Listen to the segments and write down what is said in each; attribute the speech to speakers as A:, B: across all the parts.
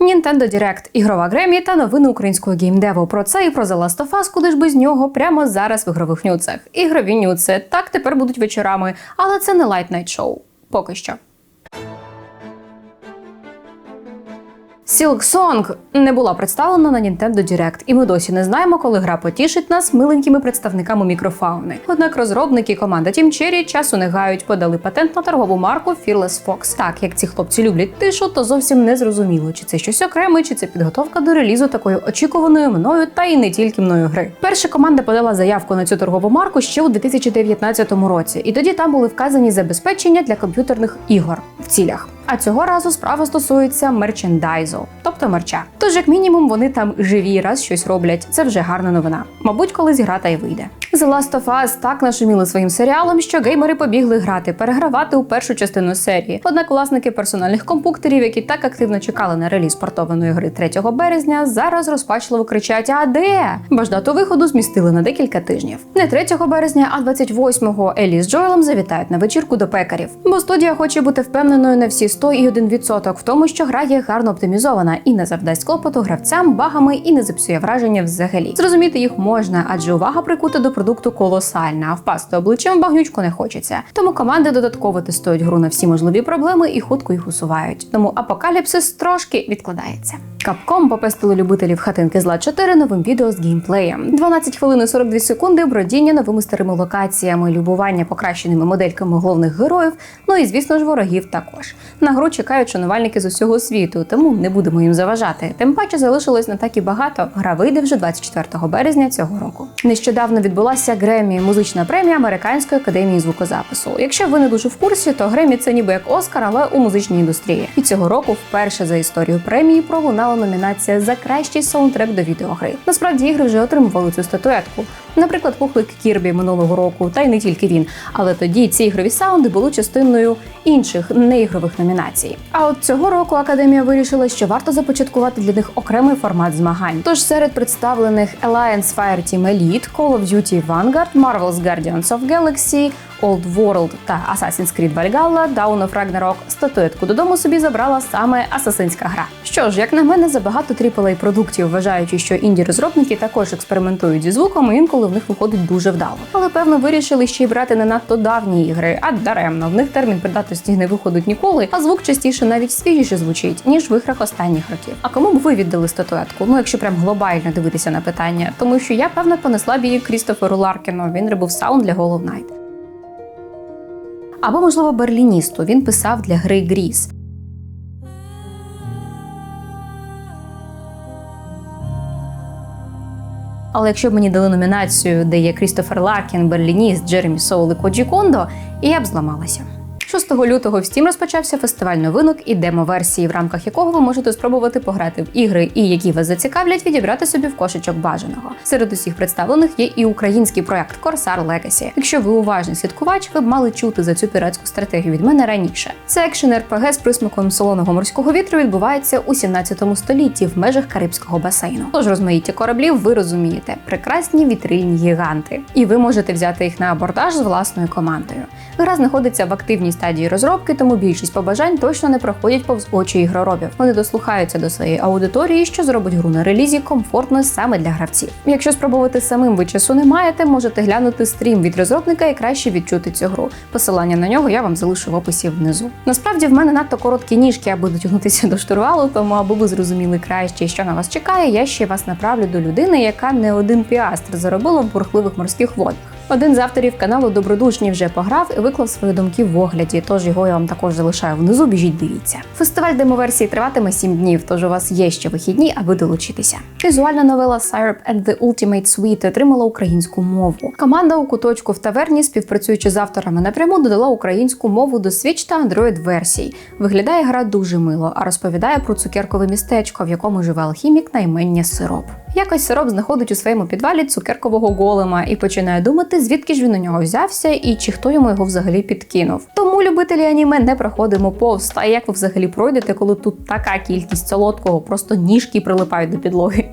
A: Nintendo Direct, ігрова Гремі та новини українського геймдеву. Про це і про The Last of Us, куди ж без нього прямо зараз в ігрових нюцах. Ігрові нюци так тепер будуть вечорами, але це не лайтнайт шоу. Поки що. Silk Song не була представлена на Nintendo Direct, і ми досі не знаємо, коли гра потішить нас миленькими представниками мікрофауни. Однак розробники команда Team Cherry часу не гають, подали патент на торгову марку Fearless Fox. Так як ці хлопці люблять тишу, то зовсім не зрозуміло, чи це щось окреме, чи це підготовка до релізу такої очікуваної мною та й не тільки мною гри. Перша команда подала заявку на цю торгову марку ще у 2019 році, і тоді там були вказані забезпечення для комп'ютерних ігор в цілях. А цього разу справа стосується мерчендайзу, тобто мерча. Тож, як мінімум, вони там живі, раз щось роблять. Це вже гарна новина. Мабуть, колись гра та й вийде. The Last of Us так нашуміли своїм серіалом, що геймери побігли грати, перегравати у першу частину серії. Однак власники персональних компуктерів, які так активно чекали на реліз портованої гри 3 березня, зараз розпачливо кричать: А де? Бо дату виходу змістили на декілька тижнів. Не 3 березня, а 28-го Елі з Джоелом завітають на вечірку до пекарів. Бо студія хоче бути впевненою на всі 101% в тому, що гра є гарно оптимізована і не завдасть клопоту гравцям, багами і не зіпсує враження взагалі. Зрозуміти їх можна, адже увага прикута до продукту колосальна, а впасти обличчям в багнючку не хочеться. Тому команди додатково тестують гру на всі можливі проблеми і хутко їх усувають. Тому апокаліпсис трошки відкладається. Капком попестили любителів хатинки зла 4 новим відео з геймплеєм. 12 хвилин і 42 секунди бродіння новими старими локаціями, любування покращеними модельками головних героїв. Ну і звісно ж ворогів також. На гру чекають шанувальники з усього світу, тому не будемо їм заважати. Тим паче залишилось не так і багато. Гра вийде вже 24 березня цього року. Нещодавно відбулася Гремі музична премія Американської академії звукозапису. Якщо ви не дуже в курсі, то Гремі це ніби як Оскар, але у музичній індустрії. І цього року вперше за історію премії пролунала номінація за кращий саундтрек до відеогри. Насправді ігри вже отримували цю статуетку. Наприклад, пухлик Кірбі минулого року, та й не тільки він. Але тоді ці ігрові саунди були частиною інших неігрових номінацій. А от цього року академія вирішила, що варто започаткувати для них окремий формат змагань. Тож серед представлених Alliance Fireteam Elite, Call of Duty Vanguard, Marvel's Guardians of Galaxy, Old World та Assassin's Creed Valhalla, Dawn of Ragnarok статуетку додому собі забрала саме асасинська гра. Що ж, як на мене, забагато тріплей продуктів, вважаючи, що інді розробники також експериментують зі звуком, і інколи в них виходить дуже вдало. Але певно вирішили ще й брати не надто давні ігри, а даремно. В них термін придатності не виходить ніколи, а звук частіше навіть свіжіше звучить ніж в іграх останніх років. А кому б ви віддали статуетку? Ну якщо прям глобально дивитися на питання, тому що я певно понесла б її Крістоферу Ларкіну. Він робив саунд для Hollow Knight. Або, можливо, берліністу. Він писав для гри Гріз. Але якщо б мені дали номінацію, де є Крістофер Ларкін, Берлініст, Джеремі Соул Коджі Кондо, я б зламалася. 6 лютого в Steam розпочався фестиваль новинок і демо-версії, в рамках якого ви можете спробувати пограти в ігри, і які вас зацікавлять, відібрати собі в кошечок бажаного. Серед усіх представлених є і український проект Corsair Legacy. Якщо ви уважний слідкувач, ви б мали чути за цю піратську стратегію від мене раніше. Це екшен РПГ з присмаком солоного морського вітру відбувається у 17 столітті в межах Карибського басейну. Тож розмаїття кораблів ви розумієте, прекрасні вітрильні гіганти, і ви можете взяти їх на абордаж з власною командою. Гра знаходиться в активній стадії розробки, тому більшість побажань точно не проходять повз очі ігроробів. Вони дослухаються до своєї аудиторії, що зробить гру на релізі комфортною саме для гравців. Якщо спробувати самим ви часу не маєте, можете глянути стрім від розробника і краще відчути цю гру. Посилання на нього я вам залишу в описі внизу. Насправді в мене надто короткі ніжки, аби дотягнутися до штурвалу, тому аби ви зрозуміли краще, що на вас чекає, я ще вас направлю до людини, яка не один піастр заробила в бурхливих морських водах. Один з авторів каналу Добродушні вже пограв і виклав свої думки в огляді, тож його я вам також залишаю внизу. Біжіть, дивіться. Фестиваль демоверсії триватиме 7 днів, тож у вас є ще вихідні, аби долучитися. Візуальна новела Syrup and the Ultimate Sweet отримала українську мову. Команда у куточку в таверні, співпрацюючи з авторами напряму, додала українську мову до Switch та Android версій. Виглядає гра дуже мило, а розповідає про цукеркове містечко, в якому живе алхімік на імення Сироп. Якось сироп знаходить у своєму підвалі цукеркового голема і починає думати, звідки ж він у нього взявся і чи хто йому його взагалі підкинув. Тому любителі аніме не проходимо повз. А як ви взагалі пройдете, коли тут така кількість солодкого, просто ніжки прилипають до підлоги?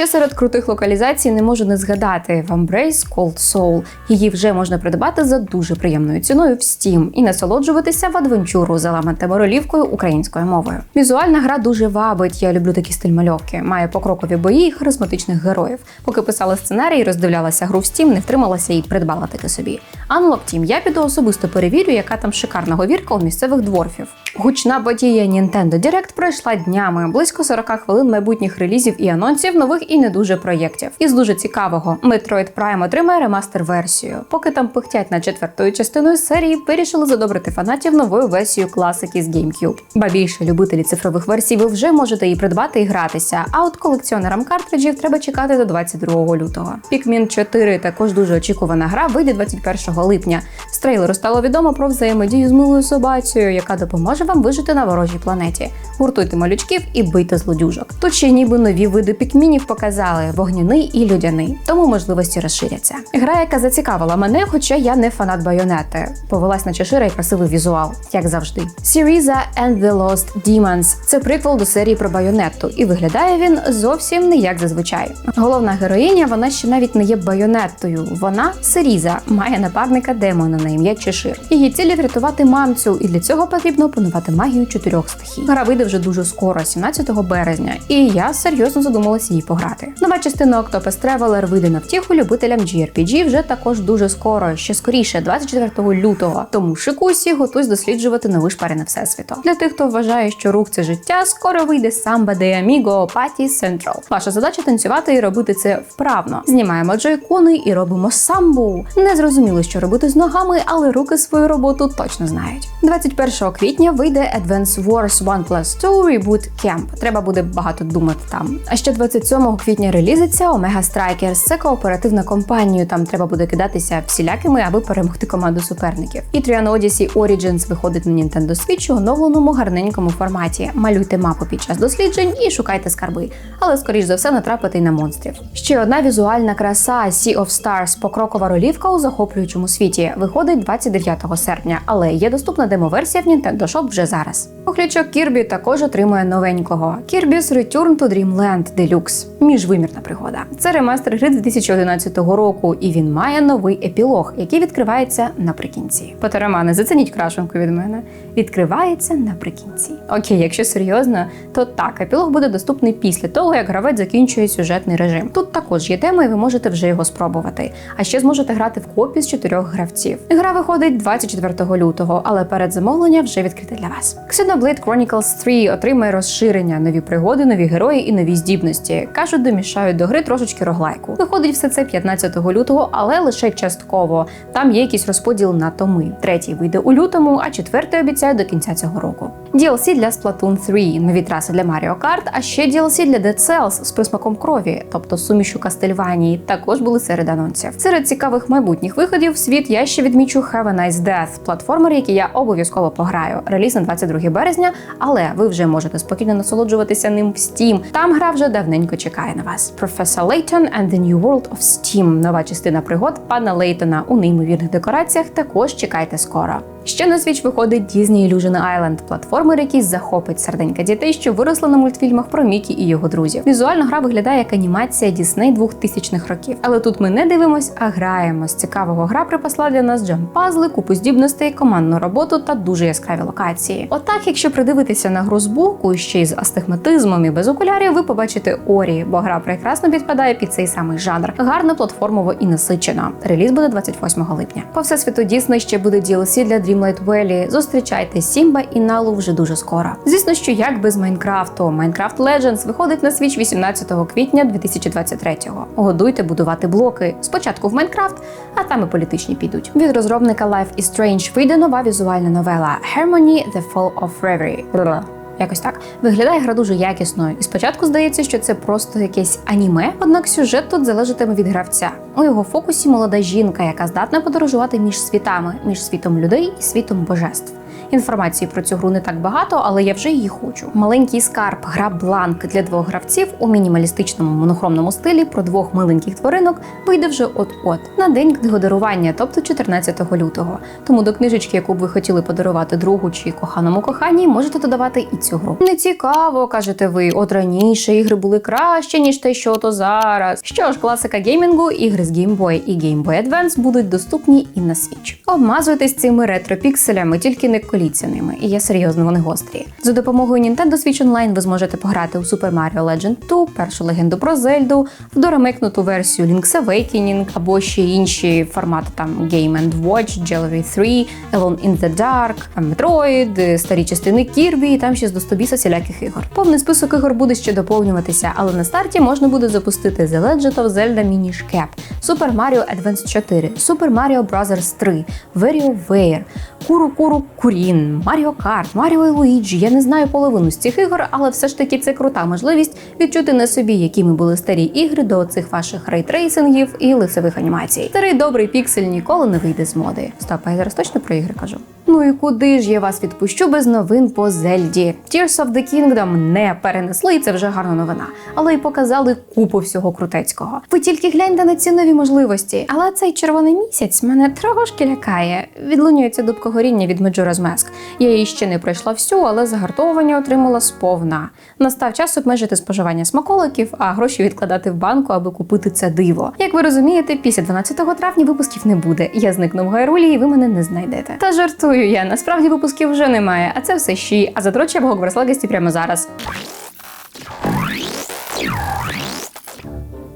A: Ще серед крутих локалізацій не можу не згадати в Embrace Cold Soul. Її вже можна придбати за дуже приємною ціною в Steam і насолоджуватися в адвенчуру з елементами ролівкою українською мовою. Візуальна гра дуже вабить. Я люблю такі стиль мальовки. Має покрокові бої і харизматичних героїв. Поки писала сценарій, роздивлялася гру в Steam, не втрималася і придбала таки собі. Unlock Team я піду особисто перевірю, яка там шикарна говірка у місцевих дворфів. Гучна подія Nintendo Direct пройшла днями, близько 40 хвилин майбутніх релізів і анонсів нових і не дуже проєктів. Із дуже цікавого Metroid Prime отримає ремастер-версію. Поки там пихтять над четвертою частиною серії, вирішили задобрити фанатів новою версією класики з GameCube. Ба більше любителі цифрових версій ви вже можете її придбати і гратися. А от колекціонерам картриджів треба чекати до 22 лютого. Pikmin 4 також дуже очікувана гра вийде 21 липня. З трейлеру стало відомо про взаємодію з милою собацею, яка допоможе вам вижити на ворожій планеті. Гуртуйте малючків і бийте злодюжок. Тут ще ніби нові види пікмінів показали вогняний і людяний, тому можливості розширяться. Гра, яка зацікавила мене, хоча я не фанат байонети. Повелась на чешира і красивий візуал, як завжди. Syriza and the Lost Demons – це приквел до серії про байонетту, і виглядає він зовсім не як зазвичай. Головна героїня, вона ще навіть не є байонеттою. Вона Сиріза, має напарника демона на ім'я Чешир. Її цілі врятувати мамцю, і для цього потрібно опанувати магію чотирьох стихій. Гра вийде вже дуже скоро, 17 березня, і я серйозно задумалася її пограти. Нова частина Octopus Traveler вийде на втіху любителям JRPG вже також дуже скоро, ще скоріше, 24 лютого. Тому шикусі, готуйсь досліджувати нові шпарини всесвіту. Для тих, хто вважає, що рух це життя, скоро вийде Samba de Amigo Party Central. Ваша задача танцювати і робити це вправно. Знімаємо джойкони і робимо самбу. Не зрозуміло, що робити з ногами, але руки свою роботу точно знають. 21 квітня вийде Advance Wars 1 Plus 2 Reboot Camp. Треба буде багато думати там. А ще 27 квітня релізиться Omega Strikers. Це кооперативна компанія. Там треба буде кидатися всілякими, аби перемогти команду суперників. І Trian Odyssey Origins виходить на Nintendo Switch у оновленому гарненькому форматі. Малюйте мапу під час досліджень і шукайте скарби, але скоріш за все натрапите й на монстрів. Ще одна візуальна краса Sea of Stars покрокова ролівка у захоплюючому світі. Виходить 29 серпня, але є доступна демоверсія в Nintendo Shop вже зараз. Похлячок Кірбі також отримує новенького Kirby's Return to Dreamland Deluxe. Міжвимірна пригода. Це ремастер гри 2011 року, і він має новий епілог, який відкривається наприкінці. Потеремани, зацініть крашенку від мене. Відкривається наприкінці. Окей, якщо серйозно, то так, епілог буде доступний після того, як гравець закінчує сюжетний режим. Тут також є тема, і ви можете вже його спробувати. А ще зможете грати в копі з чотирьох гравців. Гра виходить 24 лютого, але перед замовлення вже відкрите для вас. Xenoblade Chronicles 3 отримає розширення, нові пригоди, нові герої і нові здібності. Кажуть, домішають до гри трошечки роглайку. Виходить все це 15 лютого, але лише частково. Там є якийсь розподіл на томи. Третій вийде у лютому, а четвертий обіцяють до кінця цього року. DLC для Splatoon 3, нові траси для Mario Kart, а ще DLC для Dead Cells з присмаком крові, тобто сумішу Кастельванії, також були серед анонсів. Серед цікавих майбутніх виходів в світ я ще відмічу Have a Nice Death, платформер, який я обов'язково пограю. Реліз на 22 березня, але ви вже можете спокійно насолоджуватися ним в Steam. Там гра вже давненько чекає на вас. Professor Layton and the New World of Steam. Нова частина пригод пана Лейтона у неймовірних декораціях також чекайте скоро. Ще на свіч виходить Disney Illusion Island, платформер, який захопить серденька дітей, що виросли на мультфільмах про Мікі і його друзів. Візуально гра виглядає як анімація Дісней 2000-х років. Але тут ми не дивимось, а граємо. З цікавого гра припасла для нас джамп-пазли, купу здібностей, командну роботу та дуже яскраві локації. Отак, якщо придивитися на гру з боку, ще й з астигматизмом і без окулярів, ви побачите Орі, бо гра прекрасно підпадає під цей самий жанр. Гарно платформово і насичено. Реліз буде 28 липня. По всесвіту Дісней ще буде DLC для Dreamlight Valley. Зустрічайте Сімба і Налу вже дуже скоро. Звісно, що як без Майнкрафту. Minecraft Legends виходить на свіч 18 квітня 2023-го. Годуйте будувати блоки. Спочатку в Майнкрафт, а там і політичні підуть. Від розробника Life is Strange вийде нова візуальна новела Harmony – The Fall of Reverie. Якось так виглядає гра дуже якісно, і спочатку здається, що це просто якесь аніме. Однак сюжет тут залежатиме від гравця. У його фокусі молода жінка, яка здатна подорожувати між світами, між світом людей і світом божеств. Інформації про цю гру не так багато, але я вже її хочу. Маленький скарб, гра бланк для двох гравців у мінімалістичному монохромному стилі про двох миленьких тваринок вийде вже от-от на день книгодарування, тобто 14 лютого. Тому до книжечки, яку б ви хотіли подарувати другу чи коханому коханій, можете додавати і цю гру. Не цікаво, кажете ви. От раніше ігри були краще ніж те, що то зараз. Що ж, класика геймінгу, ігри з Game Boy і Game Boy Advance будуть доступні і на Switch. Обмазуйтесь цими ретро-пікселями, тільки не коліться. І я серйозно, вони гострі. За допомогою Nintendo Switch Online ви зможете пограти у Super Mario Legend 2, першу легенду про Зельду, в доремекнуту версію Link's Awakening або ще інші формати там Game and Watch, Jewelry 3, Alone in the Dark, Metroid, старі частини Kirby і там ще з достобіса всіляких ігор. Повний список ігор буде ще доповнюватися, але на старті можна буде запустити The Legend of Zelda Minish Cap, Super Mario Advance 4, Super Mario Bros. 3, WarioWare, Куру Куру Курін, Mario Kart, Mario і Luigi. Я не знаю половину з цих ігор, але все ж таки це крута можливість відчути на собі, якими були старі ігри до цих ваших рейтрейсингів і лицевих анімацій. Старий добрий піксель ніколи не вийде з моди. Стоп, а я зараз точно про ігри кажу. Ну і куди ж я вас відпущу без новин по Зельді? Tears of the Kingdom не перенесли, і це вже гарна новина. Але й показали купу всього крутецького. Ви тільки гляньте на ці нові можливості. Але цей червоний місяць мене трошки лякає. Відлунюється дубко горіння від Majora's Mask. Я її ще не пройшла всю, але загартовування отримала сповна. Настав час обмежити споживання смаколиків, а гроші відкладати в банку, аби купити це диво. Як ви розумієте, після 12 травня випусків не буде. Я зникну в Гайрулі, і ви мене не знайдете. Та жартую я. Насправді випусків вже немає, а це все щі. А задроча Hogwarts Legacy прямо зараз.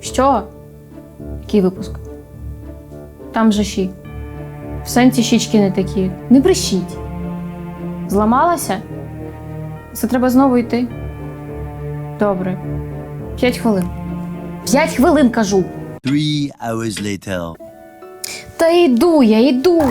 A: Що? Який випуск? Там же щі. В сенсі щічки не такі. Не брешіть. Зламалася? Це треба знову йти. Добре. П'ять хвилин. П'ять хвилин кажу.
B: Three hours later.
A: Та йду, я йду.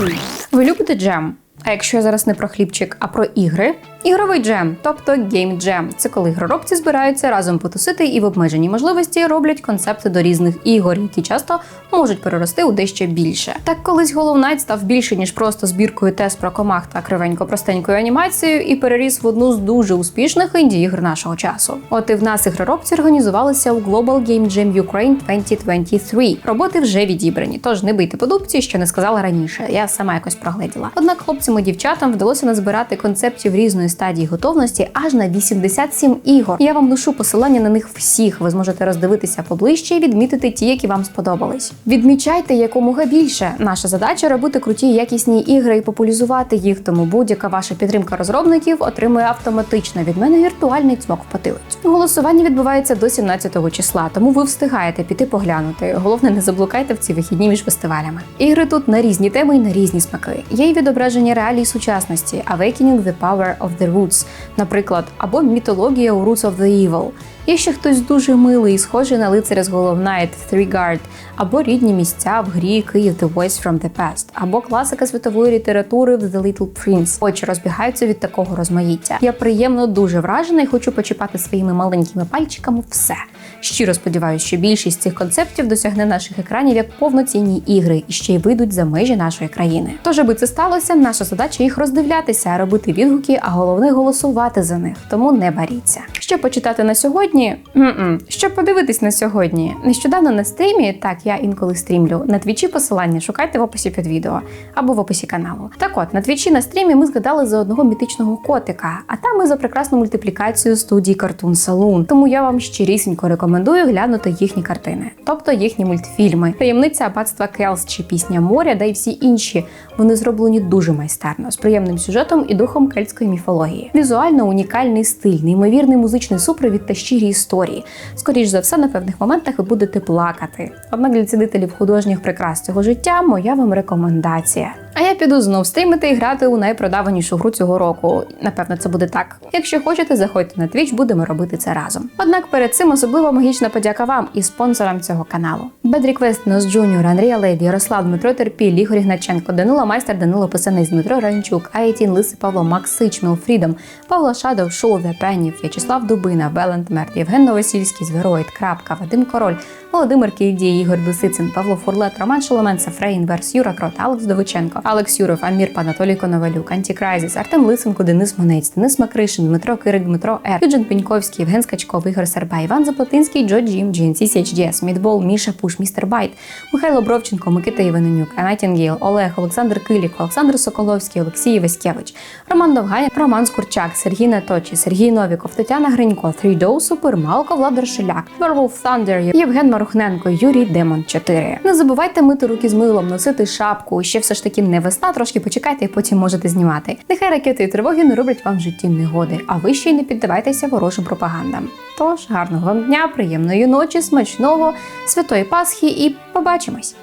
A: Ви любите джем? А якщо я зараз не про хлібчик, а про ігри? Ігровий джем, тобто гейм джем. Це коли гроробці збираються разом потусити і в обмеженій можливості роблять концепти до різних ігор, які часто можуть перерости у дещо більше. Так колись Hollow став більше ніж просто збіркою тест про комах та кривенько простенькою анімацією і переріс в одну з дуже успішних інді ігр нашого часу. От і в нас ігроробці організувалися у Global Game Jam Ukraine 2023. Роботи вже відібрані, тож не бийте по дубці, що не сказала раніше. Я сама якось прогледіла. Однак хлопцям і дівчатам вдалося назбирати концептів різної стадії готовності аж на 87 ігор. Я вам лишу посилання на них всіх. Ви зможете роздивитися поближче і відмітити ті, які вам сподобались. Відмічайте якомога більше. Наша задача робити круті якісні ігри і популяризувати їх. Тому будь-яка ваша підтримка розробників отримує автоматично від мене віртуальний цмок в потилицю. Голосування відбувається до 17 числа, тому ви встигаєте піти поглянути. Головне, не заблукайте в ці вихідні між фестивалями. Ігри тут на різні теми і на різні смаки. Є й відображення реалій сучасності, Awakening the Power of the Roots, наприклад, або мітологія у Roots of the Evil. Є ще хтось дуже милий, схожий на лицаря з Голов Knight, Three Guard, або рідні місця в грі Київ The Voice from the Past, або класика світової літератури The Little Prince. Очі розбігаються від такого розмаїття. Я приємно дуже вражена і хочу почіпати своїми маленькими пальчиками все. Щиро сподіваюся, що більшість цих концептів досягне наших екранів як повноцінні ігри і ще й вийдуть за межі нашої країни. Тож, аби це сталося, наша задача їх роздивлятися, робити відгуки, а головне голосувати за них. Тому не баріться. Що почитати на сьогодні? М-м. Що подивитись на сьогодні? Нещодавно на стрімі, так я інколи стрімлю. На твічі посилання шукайте в описі під відео або в описі каналу. Так от на твічі на стрімі ми згадали за одного мітичного котика, а там і за прекрасну мультиплікацію студії Cartoon Saloon. Тому я вам щирісінько рекомендую глянути їхні картини, тобто їхні мультфільми. Таємниця аббатства Келс чи пісня моря, да й всі інші. Вони зроблені дуже майстерно, з приємним сюжетом і духом кельтської міфології. Візуально унікальний стиль, неймовірний музичний супровід та щирі історії. Скоріш за все, на певних моментах ви будете плакати. Однак для цінителів художніх прикрас цього життя моя вам рекомендація. А я піду знов стрімити і грати у найпродаванішу гру цього року. Напевно, це буде так. Якщо хочете, заходьте на Twitch, будемо робити це разом. Однак перед цим особливо магічна подяка вам і спонсорам цього каналу. Request, Нос Джуніор, Андрія Леді, Ярослав, Дмитро Терпіль, Ігор Ігначенко, Данило Майстер, Данило Писанець, Дмитро Ранчук, Аєтін, Лисий Павло, Макс Сич, Мілфрідом, Павло Шадов, Шоу Вепенів, В'ячеслав Дубина, Белент Мерт, Євген Новосільський, Звероїд, Крапка, Вадим Король, Володимир Кільдій, Ігор Лисицин, Павло Фурлет, Роман Шоломен, Сафрей Інверс, Юра Крот, Алекс Довиченко, Алекс Юров, Амір Анатолій Коновалюк, Антікрайзіс, Артем Лисенко, Денис Монець, Денис Макришин, Дмитро Кирик, Дмитро Р, Юджин Пеньковський, Євген Скачков, Ігор Серба, Іван Заплатинський, Джо Джім, GNC CHDS, Мідбол, Міша Пуш, Містер Байт, Михайло Бровченко, Микита Іваненюк, Анатінгейл, Олег, Олександр Килік, Олександр Соколовський, Олексій Васькевич, Роман Довгань, Роман Скурчак, Сергій Наточі, Сергій Новіков, Тетяна Гринько, Фрідоу Супер, Малко, Владар Шеляк, Werewolf Thunder, Євген Марухненко, Юрій Демон 4. Не забувайте мити руки з милом, носити шапку. Ще все ж таки не весна, трошки почекайте і потім можете знімати. Нехай ракети і тривоги не роблять вам в житті негоди, а ви ще й не піддавайтеся ворожим пропагандам. Тож гарного вам дня, приємної ночі, смачного, святої Пасхи і побачимось!